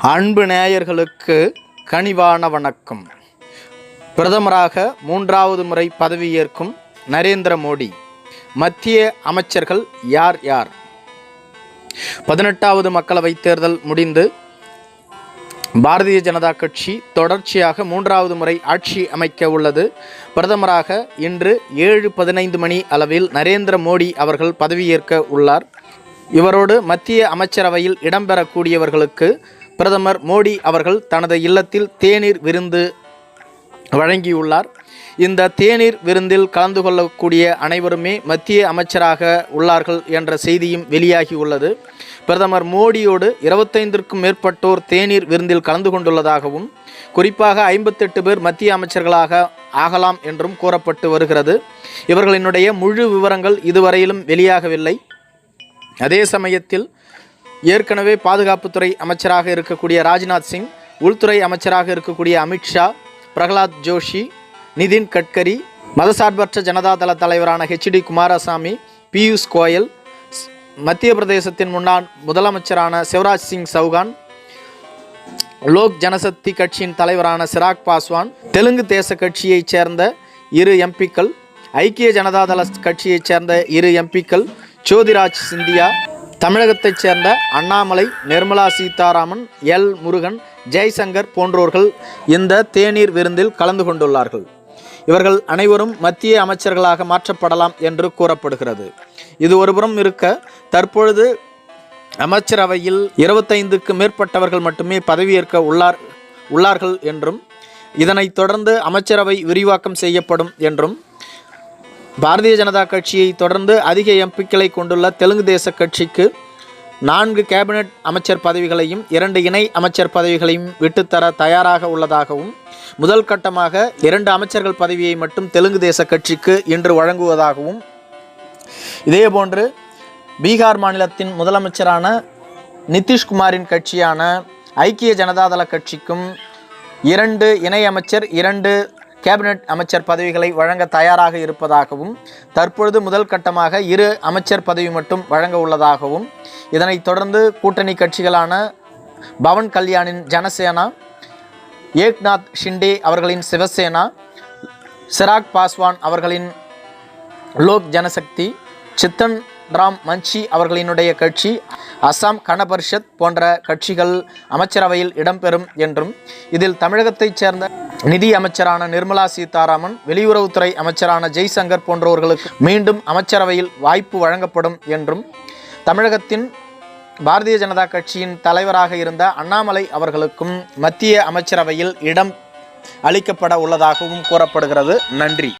அன்பு நேயர்களுக்கு கனிவான வணக்கம். பிரதமராக மூன்றாவது முறை பதவியேற்கும் நரேந்திர மோடி மத்திய அமைச்சர்கள் யார் யார்? பதினெட்டாவது மக்களவைத் தேர்தல் முடிந்து பாரதிய ஜனதா கட்சி தொடர்ச்சியாக மூன்றாவது முறை ஆட்சி அமைக்க உள்ளது. பிரதமராக இன்று ஏழு பதினைந்து மணி அளவில் நரேந்திர மோடி அவர்கள் பதவியேற்க உள்ளார். இவரோடு மத்திய அமைச்சரவையில் இடம்பெறக்கூடியவர்களுக்கு பிரதமர் மோடி அவர்கள் தனது இல்லத்தில் தேநீர் விருந்து வழங்கியுள்ளார். இந்த தேநீர் விருந்தில் கலந்து கொள்ளக்கூடிய அனைவருமே மத்திய அமைச்சராக உள்ளார்கள் என்ற செய்தியும் வெளியாகியுள்ளது பிரதமர் மோடியோடு இருபத்தைந்திற்கும் மேற்பட்டோர் தேநீர் விருந்தில் கலந்து கொண்டுள்ளதாகவும் குறிப்பாக ஐம்பத்தெட்டு பேர் மத்திய அமைச்சர்களாக ஆகலாம் என்றும் கூறப்பட்டு வருகிறது. இவர்களினுடைய முழு விவரங்கள் இதுவரையிலும் வெளியாகவில்லை. அதே சமயத்தில் ஏற்கனவே பாதுகாப்புத்துறை அமைச்சராக இருக்கக்கூடிய ராஜ்நாத் சிங் உள்துறை அமைச்சராக இருக்கக்கூடிய அமித்ஷா பிரகலாத் ஜோஷி நிதின் கட்கரி மதசார்பற்ற ஜனதாதள தலைவரான ஹெச்டி குமாரசாமி பியூஷ் கோயல் மத்திய பிரதேசத்தின் முன்னாள் முதலமைச்சரான சிவராஜ் சிங் சௌகான் லோக் ஜனசக்தி கட்சியின் தலைவரான சிராக் பாஸ்வான் தெலுங்கு தேச கட்சியைச் சேர்ந்த இரு எம்பிக்கள் ஐக்கிய ஜனதாதள கட்சியைச் சேர்ந்த இரு எம்பிக்கள் ஜோதிராஜ் சிந்தியா தமிழகத்தைச் சேர்ந்த அண்ணாமலை நிர்மலா சீதாராமன் எல். முருகன் ஜெய்சங்கர் போன்றோர்கள் இந்த தேநீர் விருந்தில் கலந்து கொண்டுள்ளார்கள். இவர்கள் அனைவரும் மத்திய அமைச்சர்களாக மாற்றப்படலாம் என்று கூறப்படுகிறது. இது ஒருபுறம் இருக்க தற்பொழுது அமைச்சரவையில் இருபத்தைந்துக்கு மேற்பட்டவர்கள் மட்டுமே பதவியேற்க உள்ளார் உள்ளார்கள் என்றும் இதனைத் தொடர்ந்து அமைச்சரவை விரிவாக்கம் செய்யப்படும் என்றும் பாரதிய ஜனதா கட்சியை தொடர்ந்து அதிக எம்பிக்களை கொண்டுள்ள தெலுங்கு தேச கட்சிக்கு நான்கு கேபினட் அமைச்சர் பதவிகளையும் இரண்டு இணை அமைச்சர் பதவிகளையும் விட்டுத்தர தயாராக உள்ளதாகவும் முதல் கட்டமாக இரண்டு அமைச்சர்கள் பதவியை மட்டும் தெலுங்கு தேச கட்சிக்கு இன்று வழங்குவதாகவும் இதேபோன்று பீகார் மாநிலத்தின் முதலமைச்சரான நிதிஷ்குமாரின் கட்சியான ஐக்கிய ஜனதாதள கட்சிக்கும் இரண்டு இணை அமைச்சர் இரண்டு கேபினட் அமைச்சர் பதவிகளை வழங்க தயாராக இருப்பதாகவும் தற்பொழுது முதல் கட்டமாக இரு அமைச்சர் பதவி மட்டும் வழங்க உள்ளதாகவும் இதனைத் தொடர்ந்து கூட்டணி கட்சிகளான பவன் கல்யாணின் ஜனசேனா ஏக்நாத் ஷிண்டே அவர்களின் சிவசேனா சிராக் பாஸ்வான் அவர்களின் லோக் ஜனசக்தி சித்தன் ராம் மன்சி அவர்களினுடைய கட்சி அசாம் கனபரிஷத் போன்ற கட்சிகள் அமைச்சரவையில் இடம்பெறும் என்றும் இதில் தமிழகத்தைச் சேர்ந்த நிதி அமைச்சரான நிர்மலா சீதாராமன் வெளியுறவுத்துறை அமைச்சரான ஜெய்சங்கர் போன்றவர்களுக்கு மீண்டும் அமைச்சரவையில் வாய்ப்பு வழங்கப்படும் என்றும் தமிழகத்தின் பாரதிய ஜனதா கட்சியின் தலைவராக இருந்த அண்ணாமலை அவர்களுக்கும் மத்திய அமைச்சரவையில் இடம் அளிக்கப்பட உள்ளதாகவும் கூறப்படுகிறது. நன்றி.